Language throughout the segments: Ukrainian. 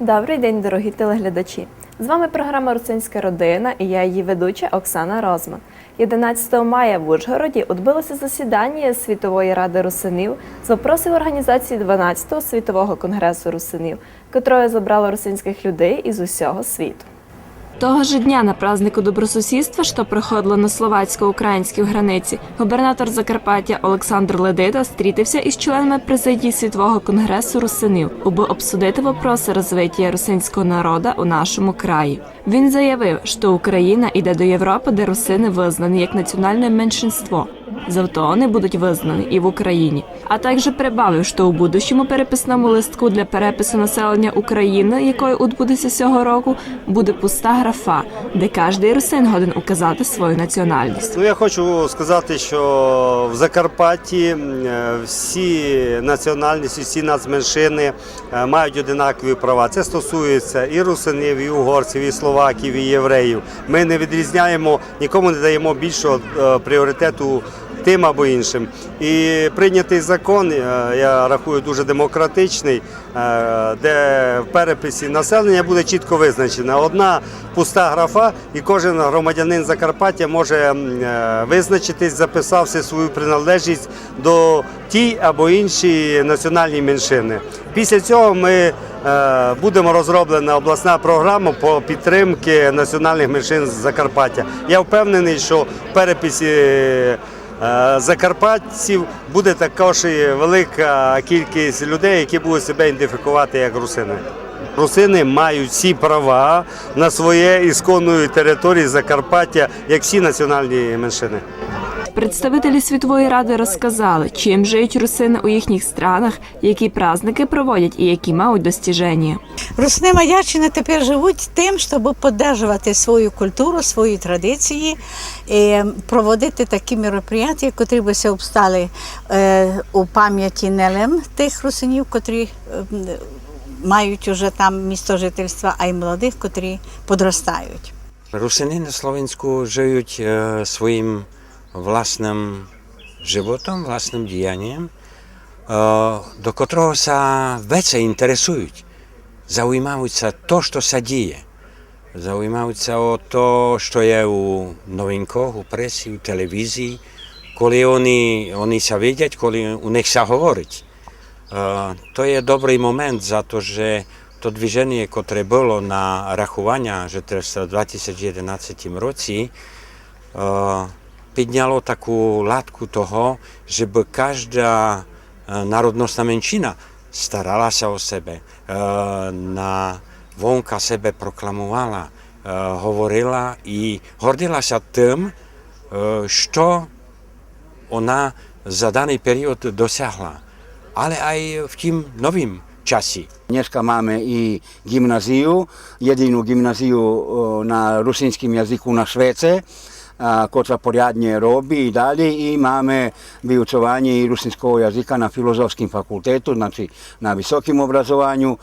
Добрий день, дорогі телеглядачі! З вами програма Русинська родина і я її ведуча Оксана Розман. 11 мая в Ужгороді відбулося засідання Світової ради русинів з вопросів організації 12-го світового конгресу русинів, котрою забрало русинських людей із усього світу. Того ж дня на празднику добросусідства, що проходило на словацько-українській границі, губернатор Закарпаття Олександр Ледида стрітився із членами президії Світового конгресу русинів, аби обсудити вопроси розвиття русинського народу у нашому краї. Він заявив, що Україна йде до Європи, де русини визнані як національне меншинство. Завто вони будуть визнані і в Україні. А також прибавив, що у будущому переписному листку для перепису населення України, якою відбудеться цього року, буде пуста графа, де кожний русин годен указати свою національність. Ну, я хочу сказати, що в Закарпатті е, всі національності, всі нацменшини е, мають одинакові права. Це стосується і русинів, і угорців, і словаків, і євреїв. Ми не відрізняємо, нікому не даємо більшого е, пріоритету. Тим або іншим. І прийнятий закон, е, я рахую, дуже демократичний, е, де в переписі населення буде чітко визначена. Одна пуста графа, і кожен громадянин Закарпаття може визначитись, записавши свою приналежність до тій або іншій національній меншини. Після цього ми будемо розроблена обласна програма по підтримки національних меншин Закарпаття. Я впевнений, що в переписі. е, Закарпатців буде також і велика кількість людей, які будуть себе ідентифікувати як русини. Русини мають всі права на своє ісконної території Закарпаття, як всі національні меншини. Представителі світової ради розказали, чим живуть русини у їхніх странах, які праздники проводять і які мають достіження. Русни Маярщини тепер живуть тим, щоб підтримувати свою культуру, свої традиції і проводити такі мероприятия, котрі би се обстали е, у пам'яті не тих русинів, котрі е, мають уже там місто жительства, а й молодих, котрі подростають. Русини на Словensku живуть е, своїм vlastným životom, vlastným dianím, e, do ktorého sa vece interesujú. Zaujímajú sa to, čo sa deje. Zaujímajú sa o to, čo je u novinkoch, u presi, u televízii, kvôli oni, oni sa vidieť, kvôli u nich sa hovoriť. Uh, to je dobrý moment, zato že to dviženie, ktoré bolo na rachovania, že teraz v 2011 roci, uh, підняло таку латку того, щоб кожна е, народносна меншина старалася о себе, е, на вонка себе прокламувала, е, говорила і гордилася тим, е, що вона за даний період досягла. Але aj в тім новім часі. Dneska máme i gymnáziu, jedinú gymnáziu o, na rusínskim jazyku na Švéce, koca porjadnje robi i dalje i mame vijučovanje i rusinskog na filozofskim fakultetu, znači na visokim obrazovanju,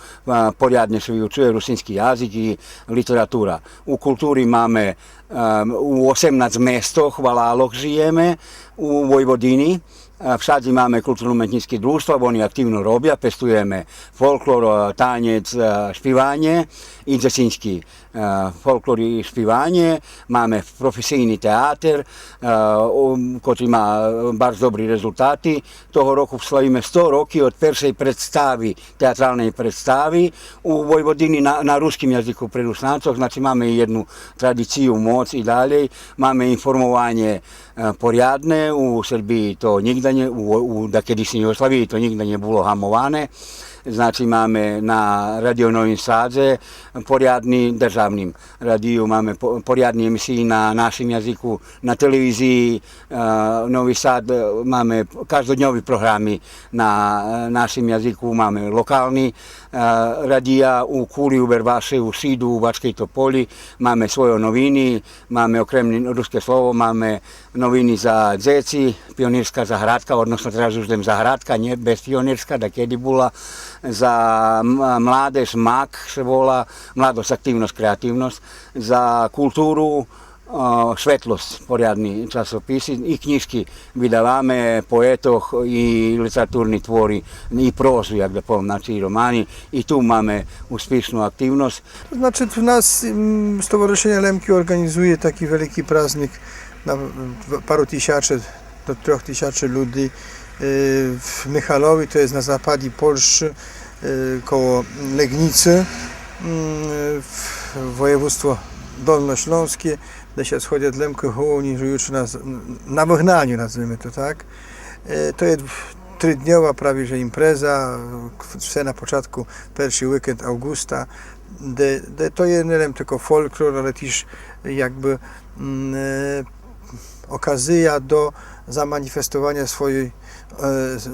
porjadnje se vijučuje rusinski jazik i literatura. U kulturi mame ehm, u 18 mesto, hvala Alok, žijeme u Vojvodini, Všad máme kultúrno-umetnícke družstva, oni aktívno robia, pestujeme folklor, tanec, špívanie i dzesínsky Eh, folklory i śpiewanie, mamy profesyjny teatr, eh, um, który ma eh, bardzo dobrý rezultaty. Toho roku slavíme 100 roky od pierwszej predstawy, teatralnej predstawy u Vojvodini na, na ruskim jazyku pri Rusnácoch, znači mamy jednu tradiciju, moc i dalej, mamy informowanie poriadne, u Srbiji to nigda nie, u, u, da kedy si to nigda nie było. Znači máme na Radio Novým Sádze poriadny državným rádiu, máme po- poriadne emisí na našom jazyku, na televízii uh, Nový Sad e, máme každodňové programy na e, našom jazyku, máme lokálny radia u Kuli, u Bervaše, u Sidu, u Bačkej Topoli, máme svoje noviny, máme okrem ruské slovo, máme noviny za dzeci, pionírska zahradka, odnosno teraz už zahradka, nie bez pionírska, da kedy bola. Za mládež MAK se volá, mladosť, aktívnosť, kreatívnosť, za kultúru o, Svetlost, porjadni časopisi i knjiški vydavame poetoh i literaturni tvori i prozu, jak da povem, znači i romani i tu mamy uspješnu aktivnost. Znaczy w nas Stowarzyszenie Lemki organizuje taki wielki praznik na paru tysięcy do trzech tysięcy ludzi w e, Michalowi, to jest na zapadzie Polski e, koło Legnicy w województwo dolnośląskie. Gdzie się schodzą Lemky Hołoni, żyjący na, na wygnaniu, nazwijmy to tak. Y, To jest trydniowa prawie że impreza, все na początku, pierwszy weekend augusta, де, де то є не tylko folklor, ale też jakby mm, e, okazja do zamanifestowania swojej,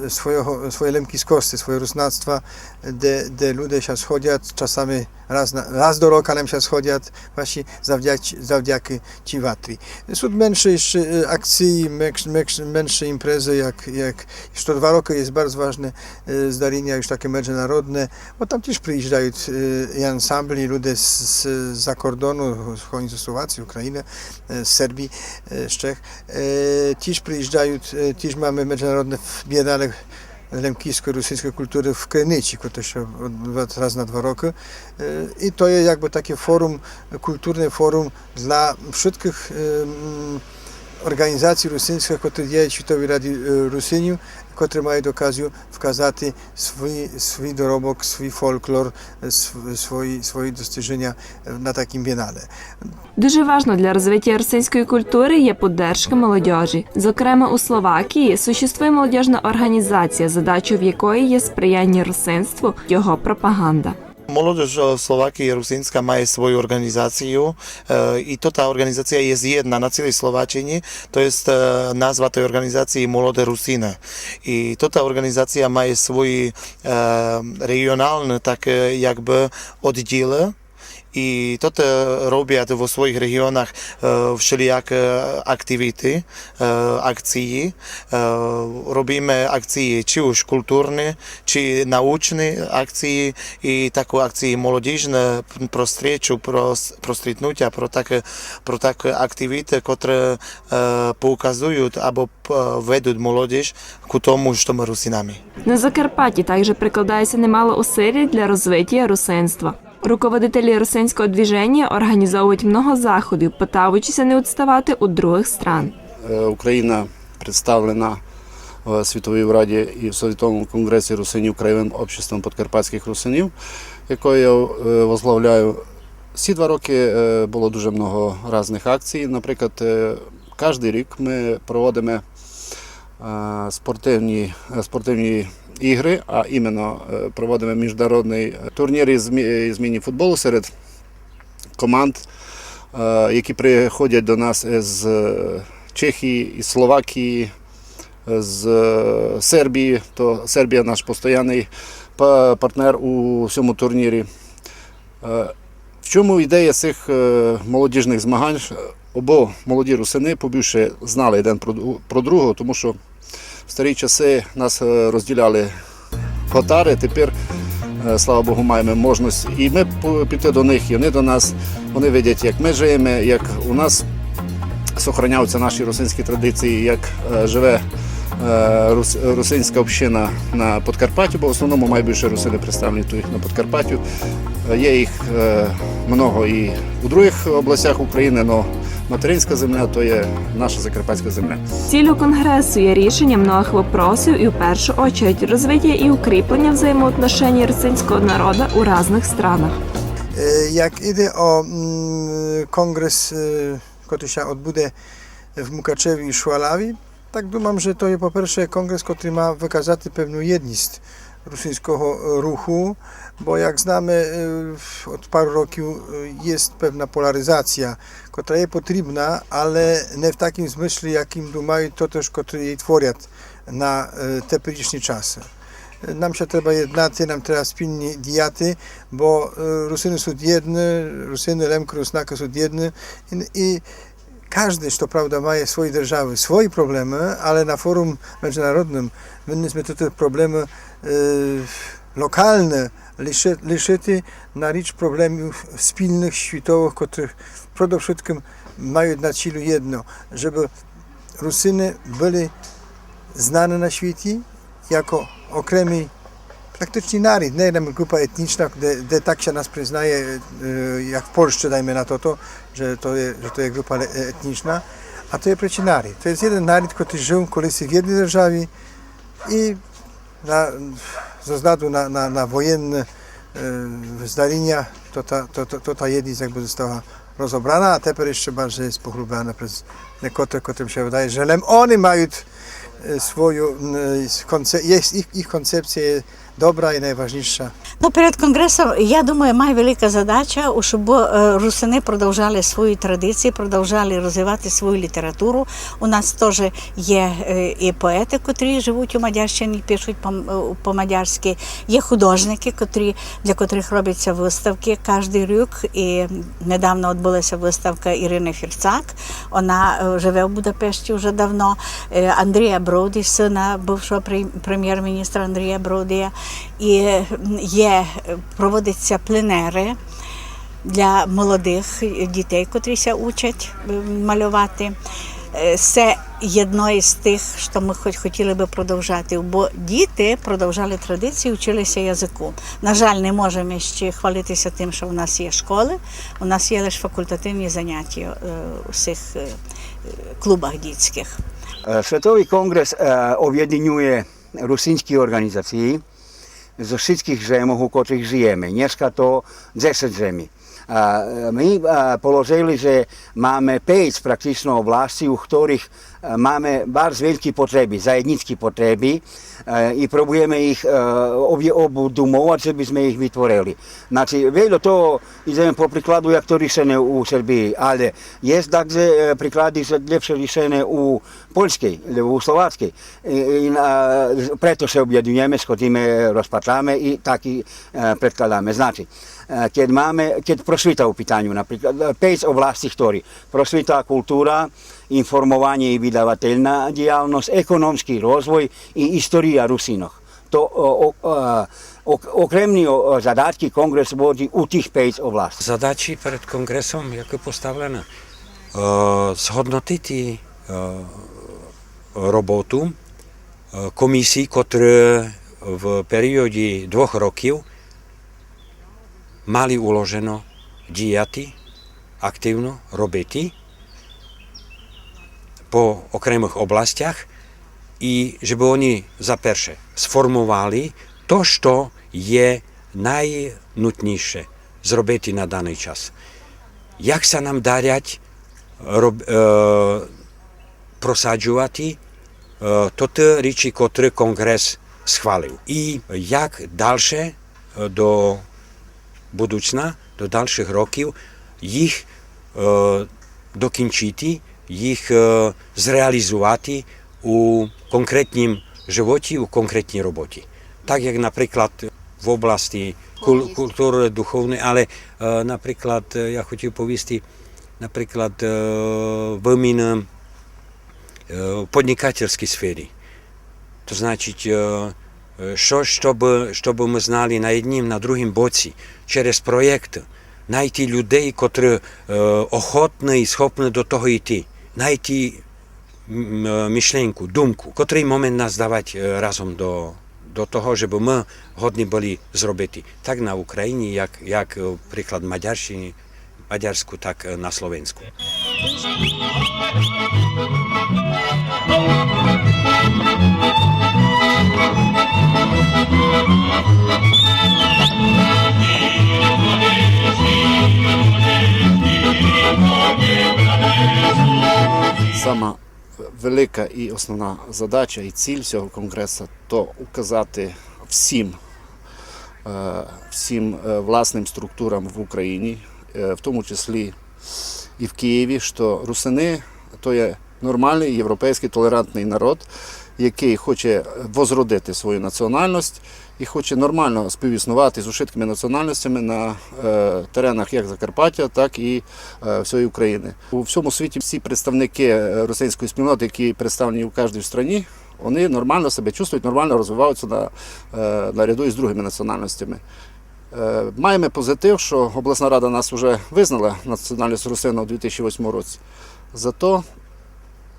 e, swojego, swojej lemkiskości, swojego rusnactwa, де, де ludzie się schodzą, czasami raz раз до року нам зараз ходять ваші завдяки, завдяки цій ватрі. Тут менше ще акції, imprezy, jak, jak co dwa roki jest bardzo ważne y, zdarzenia już takie międzynarodne, bo tam też przyjeżdżają y, i ansambli, ludzie z, zakordonu, choćby ze Słowacji, Ukrainy, y, z Serbii, z Czech, też przyjeżdżają, też mamy międzynarodne biedale lemkijsko-rosyjskiej kultury w Krynici, które się odbywa raz na dwa roki. E, I to jest jakby takie forum, kulturne forum dla wszystkich które działają w Światowej Radzie e, Rusyniów, które mają okazję wskazać swój, swój dorobok, swój folklor, e, sw- swої, свої достиження е, на таким бінале. Дуже важно для розвиття русинської культури є підтримка молодіжі. Зокрема, у Словакії существує молодіжна організація, задачою в якої є сприяння русинству, його пропаганда. Młodzież e, Slowacji Rusínska ma swoją organizację e, i to ta organizacja jest jedna na całej Słowacji. To jest e, nazwa tej organizacji Młode Rusiny. I to ta organizacja ma swój e, regionalny tak jakby oddział. Regionach e, wszelijakie aktywity, e, akcje. E, robimy akcje czy już kulturne, czy nauczne akcje i takie akcje młodzieżne pro strzeczu, pro, pro stretnutia, pro takie, pro takie aktywity, które e, pokazują albo e, ведуть młodzież ku tomu, що ми русинами. На Закарпатті також прикладається немало усилий для розвиття русинства. Руководителі русинського движення організовують много заходів, питаючися не відставати у других стран. Е, Україна представлена в Світовій Раді і в Світовому конгресі русинів Краєвим обществом подкарпатських русинів, якою я е, возглавляю. Ці два роки е, було дуже багато різних акцій. Наприклад, е, кожен рік ми проводимо е, спортивні, е, спортивні ігри, а іменно е, проводимо міжнародний турнір із із міні-футболу серед команд, е, які приходять до нас з Чехії, із Словакії, з е, Сербії. То Сербія наш постійний партнер у цьому турнірі. Е, В чому ідея цих е, молодіжних змагань? Обо молоді русини побільше знали один про дру- про другого, тому що старі часи нас е, розділяли татари, тепер, е, слава Богу, маємо можливість і ми піти до них, і вони до нас. Вони видять, як ми живемо, як у нас зберігаються наші русинські традиції, як е, живе русинська община на Подкарпаттю, бо в основному найбільше русини представлені тут на Подкарпаттю. Є їх много і у других областях України, але материнська земля то є наша закарпатська земля. Цілю конгресу є рішення многих вопросів і в першу очередь розвиття і укріплення взаємоотношень русинського народу у різних странах. E, Jak idę o kongres, który się odbudzie w Mukaczewie i Szwalawi, tak думam, że to jest po pierwsze kongres, który ma wykazać pewną jedność rosyjskiego ruchu, bo jak znamy e, od paru roków e, jest pewna polaryzacja, która jest potrzebna, ale nie w takim zmyśle, jakim dumają to też, który jej tworzą na e, te pierwsze czasy. Nam się trzeba jednaty, nam trzeba spilnie diaty, bo e, Rusyny są jedne, Rusyny, Lemky, Rusnaka są jedne i, i każdy, co prawda, ma swoje держаwy, swoje problemy, ale na forum międzynarodowym powinniśmy te problemy e, lokalne ležeti na rič problemów spilnych, światowych, których przede wszystkim mają na cilu jedno, żeby Rusyny byli znane na świecie jako okremy praktycznie naród, nie wiem, grupa etniczna, gdzie tak się nas przyznaje, e, jak w Polsce dajmy na to, to że, to jest, że to grupa e, etniczna, a to jest przecież naród. To jest jeden naród, który żył kolisy w jednej držawie i na, ze względu na, na, na wojenne e, zdarzenia, to ta, to, to, to ta jedność jakby została rozebrana, a teraz jeszcze bardziej jest pochlubana przez niektóre, którym się wydaje, że oni mają e, swoją, jest ich, ich koncepcja dobra i najważniejsza. Ну, перед конгресом, я думаю, має велика задача, щоб е, русини продовжали свої традиції, продовжали розвивати свою літературу. У нас теж є е, і поети, котрі живуть у Мадярщині, пишуть по- е, по-мадярськи. Є художники, котрі, для котрих робляться виставки кожен рік. І недавно відбулася виставка Ірини Фірцак. Вона живе в Будапешті вже давно. Андрія Броді, сина бувшого прем- прем'єр-міністра Андрія Бродія. І є, проводяться пленери для молодих дітей, котрі ся учать е, малювати. Е, Це єдно із тих, що ми хоч хотіли би продовжати, бо діти продовжали традиції, вчилися язику. На жаль, не можемо ще хвалитися тим, що в нас є школи, у нас є лише факультативні заняття е, у е, клубах дітських. E, Svetový kongres e, objedinuje zo všetkých zemov, u ktorých žijeme. Dneska to 10 zemí. A my a, položili, že máme 5 praktično oblasti, u ktorých máme bardzo veľké potreby, zajednické potreby e, i próbujeme ich e, by sme ich vytvorili. Znači, veľa toho ideme po príkladu, jak to riešené u Srbiji, ale je takže e, príklady že lepšie u Poľskej, u Slováckej. I, i, a, preto sa objedujeme, schodíme, rozpatláme i taky e, predkladáme. Znači, e, keď máme, keď prosvita u pitanju, napríklad, 5 oblastí, ktorý prosvita, kultúra, informovanie i vydavateľná diálnosť, ekonomský rozvoj i história Rusinoch. To o, o, a, ok- окремні о, задатки Конгрес вводить у тих 5 областей. Задачі перед Конгресом, як і поставлено, е, згоднотити е, роботу е, комісій, котрі в періоді двох років мали уложено діяти, активно робити По окремих областях і щоб вони, за перше, сформували то, що є найнутніше зробити на даний час. Як се нам дарять роб, е, просаджувати е, тоті речі, котрі Конгрес схвалив. І як далі до будучна, до дальших років їх е, докінчити, їх е, зреалізувати у конкретнім животі, у конкретній роботі. Так як, наприклад, в області культури духовної, але, е, наприклад, е, я хотів повісти, наприклад, в подникательській сфері. То значить, що, щоб, щоб ми знали на однім, на другім боці, через проєкт, знайти людей, котрі охотні і схопні до того йти, najti myšlienku, dumku, ktorý moment nás dávať e, razom do, do toho, že by my hodní boli zrobiti. Tak na Ukrajině, jak, jak e, príklad Maďarštiny, Maďarsku, tak e, na Slovensku. Thank. Сама велика і основна задача і ціль цього конгресу то указати всім, е, всім е, власним структурам в Україні, е, в тому числі і в Києві, що русини то є нормальний європейський толерантний народ, який хоче возродити свою національність і хоче нормально співіснувати з ушиткими національностями на е, теренах як Закарпаття, так і е, всієї України. У всьому світі всі представники е, російської спільноти, які представлені в кожній країні, вони нормально себе чувствують, нормально розвиваються на, наряду із другими національностями. Маємо позитив, що обласна рада нас вже визнала національність русина у 2008 році. Зато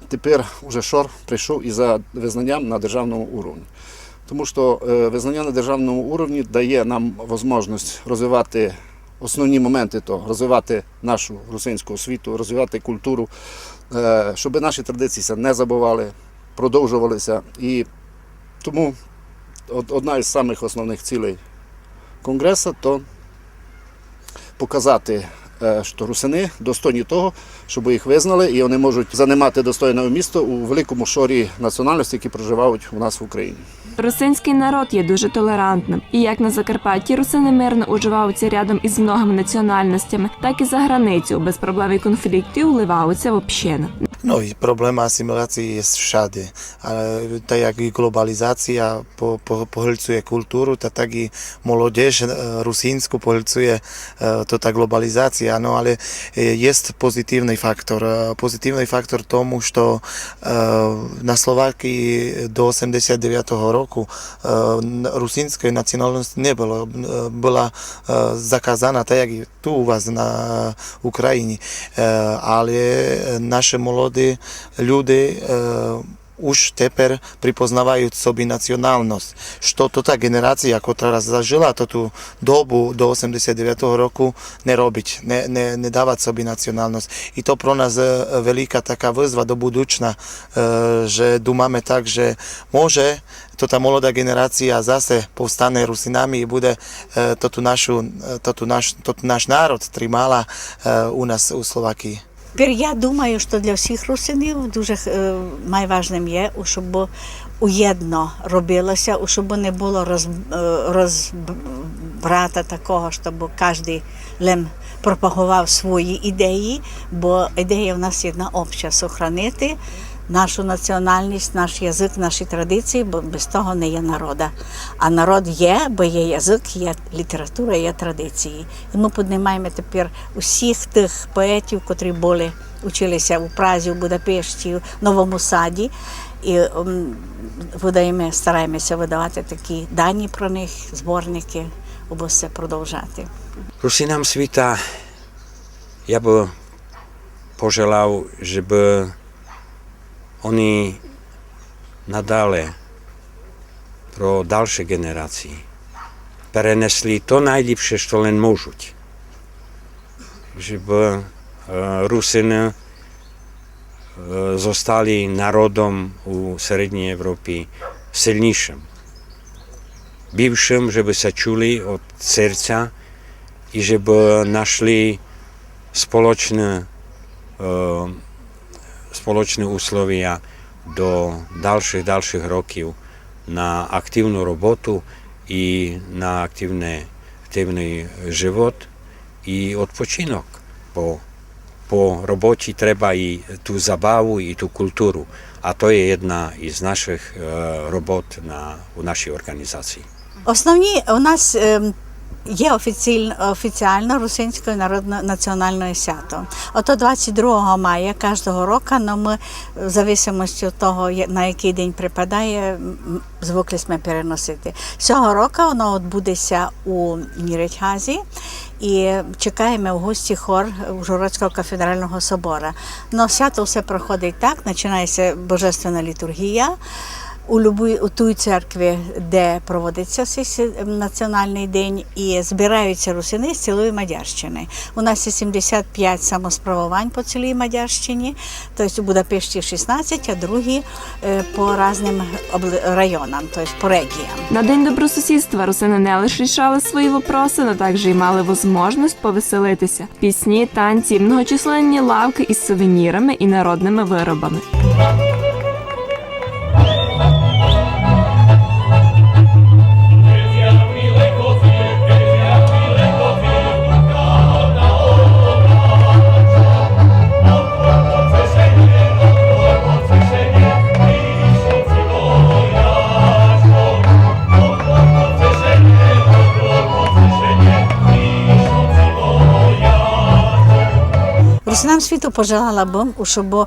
тепер уже ШОР прийшов і за визнанням на державному уровні. Тому що е, визнання на державному уровні дає нам можливість розвивати основні моменти того, розвивати нашу русинську освіту, розвивати культуру, е, щоб наші традиції не забували, продовжувалися. І тому одна із самих основних цілей конгресу то показати, що русини достойні того, щоб їх визнали, і вони можуть займати достойне місто у великому шорі національності, які проживають у нас в Україні. Русинський народ є дуже толерантним, і як на Закарпатті русини мирно уживаються рядом із многими національностями, так і за границю без проблем і конфліктів вливаються в общину. No i problém asimilácií jest všade, ale tak jak i globalizácia po, po, pohľcuje kultúru, tak, tak i młodzież e, rusínsku pohľcuje e, to ta globalizácia, no ale e, jest pozitívny faktor. Pozitívny faktor tomu, što na Slovákii do 89. roku rusínskej nacionalnosti nebolo, bola zakázaná, tak jak i tu u vás na Ukrajini, ale naše mladé młody ludy już e, teper przypoznawają sobie nacjonalność. Że to ta generacja, która teraz zażyła to tu dobu do 89 roku, nie robić, nie, nie, nie dawać. I to pro nas wielka taka wyzwa do budućna, że e, dumamy tak, że może to ta młoda generacja zase povstane Rusinami i bude e, to tu, našu, to tu, naš, to tu naš narod trzymała u nas u Słowakii. Тепер я думаю, що для всіх русинів дуже найважливим є, щоб уєдно робилося, щоб не було роз, е, розбрата такого, щоб кожен лем пропагував свої ідеї, бо ідея в нас одна обща сохранити нашу національність, наш язик, наші традиції, бо без того не є народа. А народ є, бо є язик, є література, є традиції. І ми піднімаємо тепер усіх тих поетів, котрі були, училися у Празі, у Будапешті, в Новому Саді. І видаємо, стараємося видавати такі дані про них, зборники, або все продовжати. Svita ja by poželal, že by oni nadále pro dalšie generácie prenesli to najlepšie, čo len môžu. Že by e, Rusiny e, zostali národom u Srednej Európy silnejším. Більшим, щоб се чули від серця і щоб знайшли спolečné, е, spoločné условия до дальших дальших років на активну роботу і на активне, активний живот і відпочинок. Бо по роботі треба і ту забаву, і ту культуру. А то є одна із наших робот на, у нашій організації. Основні у нас є офіційно, офіціально русинське народне національне свято. Ото 22 мая кожного року, но ми в зависимості від того, на який день припадає, м, ми переносити. Цього року воно відбудеться у Ніречгазі. І чекаємо в гості хор Ужгородського кафедрального собора. Но свято все проходить так, починається божественна літургія. У любої у тій церкві, де проводиться національний день, і збираються русини з цілої Мадярщини. У нас є 75 самосправувань по цілій Мадярщині, тобто у Будапешті 16, а другі е, по різним районам, тобто по регіям. На День добросусідства русини не лише рішали свої вопроси, але також і мали можливість повеселитися. Пісні, танці, многочисленні лавки із сувенірами і народними виробами. Русина цілому світу пожелала б, щоб,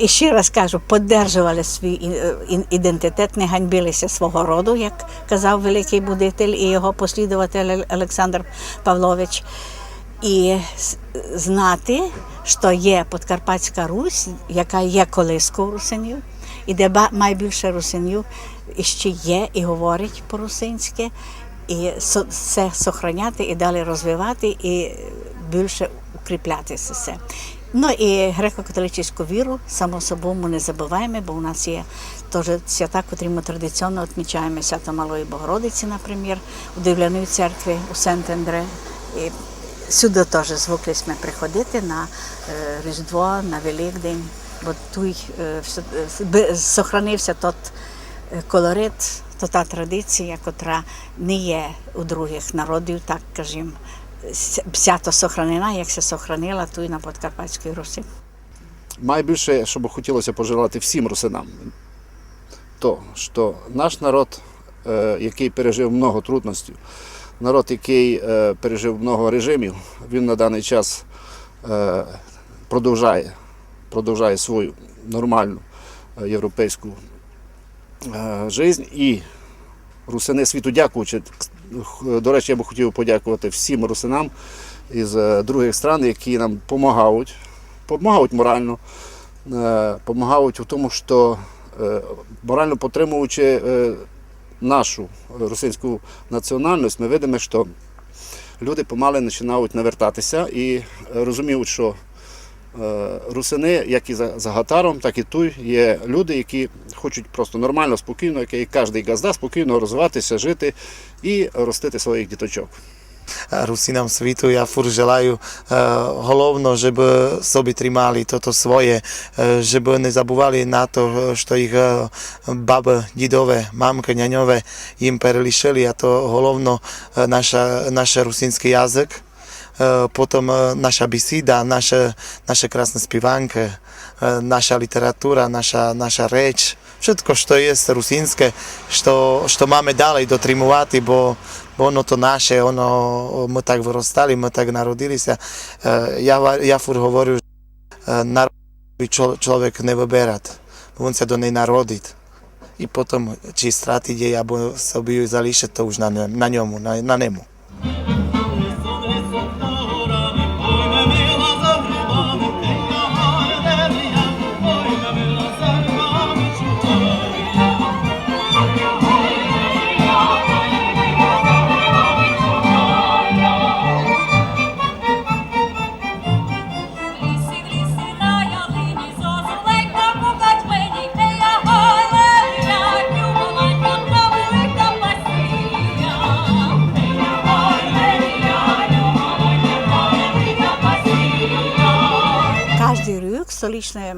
і ще раз кажу, підтримували свій і- і- ідентитет, не ганьбилися свого роду, як казав великий будитель і його послідователь Олександр Павлович. І знати, що є Подкарпатська Русь, яка є колискою русинів, і де найбільше русинів ще є і говорить по-русинськи, і це сохраняти і далі розвивати, і більше укріплятися все. Ну і греко-католицьку віру, само собою, ми не забуваємо, бо у нас є теж свята, котрі ми традиційно відмічаємо свято Малої Богородиці, наприклад, у Дивляній церкві у Сент-Андре. І Сюди теж звикли ми приходити на е, Різдво, на Великдень, бо тут все- е, тот е, колорит, та традиція, котра не є у других народів, так кажімо, свято сохранена, як се сохранила тут на Подкарпатській Русі. Найбільше, що би хотілося пожелати всім русинам, то що наш народ, е, який пережив много трудностей, народ, який е, пережив много режимів, він на даний час е, продовжує, продовжує свою нормальну європейську життя. І русини світу дякуючи. До речі, я би хотів подякувати всім русинам із е, других стран, які нам допомагають, допомагають морально, допомагають у тому, що е, морально підтримуючи е, нашу русинську національність, ми видимо, що люди помале починають навертатися і е, розуміють, що е, русини, як і за, Гатаром, так і тут є люди, які хочуть просто нормально, спокійно, як і кожен газда, спокійно розвиватися, жити і ростити своїх діточок. By sobi trimali toto svoje, eh, že by nezabúvali na to, što ich eh, baby, didové, mamke, ňaňové im perlišeli a to hlavno eh, naša, naš rusinský jazyk, eh, E, potom e, naša bisída, naše, naše krásne spivanke, e, naša literatúra, naša, naša reč, všetko, čo je rusínske, što, što máme ďalej dotrimovať, bo, bo ono to naše, ono, my tak vyrostali, my tak narodili sa. Ja, ja fur hovorím, že narod člo, človek nevyberať, on sa do nej narodiť i potom či stratiť jej, alebo sa bijú zalíšať, to už na, na ňomu, na, na nemu. Столичне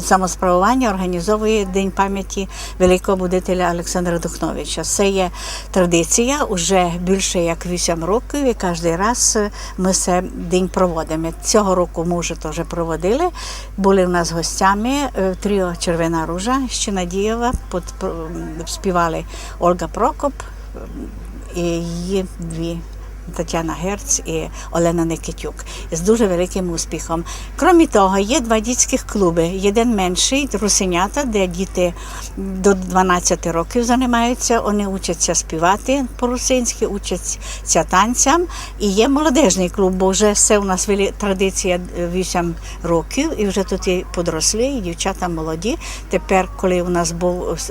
самосправування організовує День пам'яті великого будителя Олександра Духновича. Це є традиція вже більше як 8 років, і кожен раз е, ми цей день проводимо. Цього року ми вже теж проводили. Були в нас гостями е, тріо Червена ружа ще Надієва, співали Ольга Прокоп і її дві Тетяна Герц і Олена Никитюк з дуже великим успіхом. Крім того, є два дітських клуби. Один менший русинята, де діти до 12 років займаються. Вони учаться співати по-русинськи, учаться танцям. І є молодежний клуб, бо вже все у нас вели- традиція 8 років, і вже тут і подросли, і дівчата молоді. Тепер, коли у нас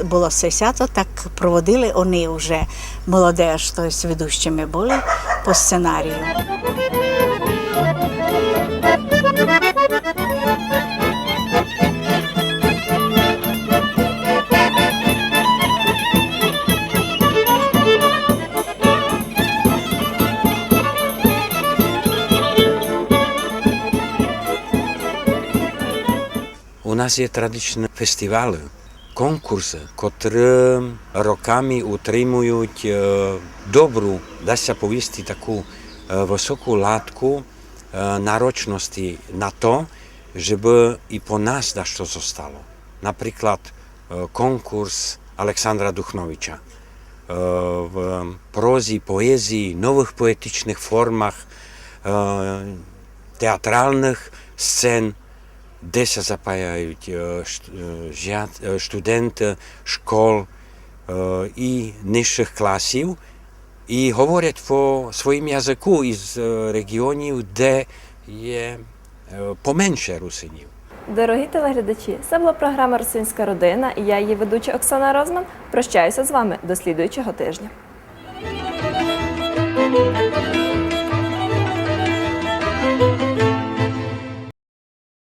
було це свято, так проводили вони вже молодеж, тобто ведущими були по сценарію. У нас є традиційні фестивалі, конкурси, котрі роками утримують добру, дасть повісти таку високу латку нарочності на то, щоб і по нас дещо зостало. Наприклад, конкурс Олександра Духновича в прозі, поезії, нових поетичних формах, театральних сцен, Деся запаяють е, е, е, студенти школ і нижчих класів і говорять по своєму язику із регіонів, де є поменше русинів. Дорогі телеглядачі, це була програма Русинська родина і я, її ведуча Оксана Розман. Прощаюся з вами до слідуючого тижня.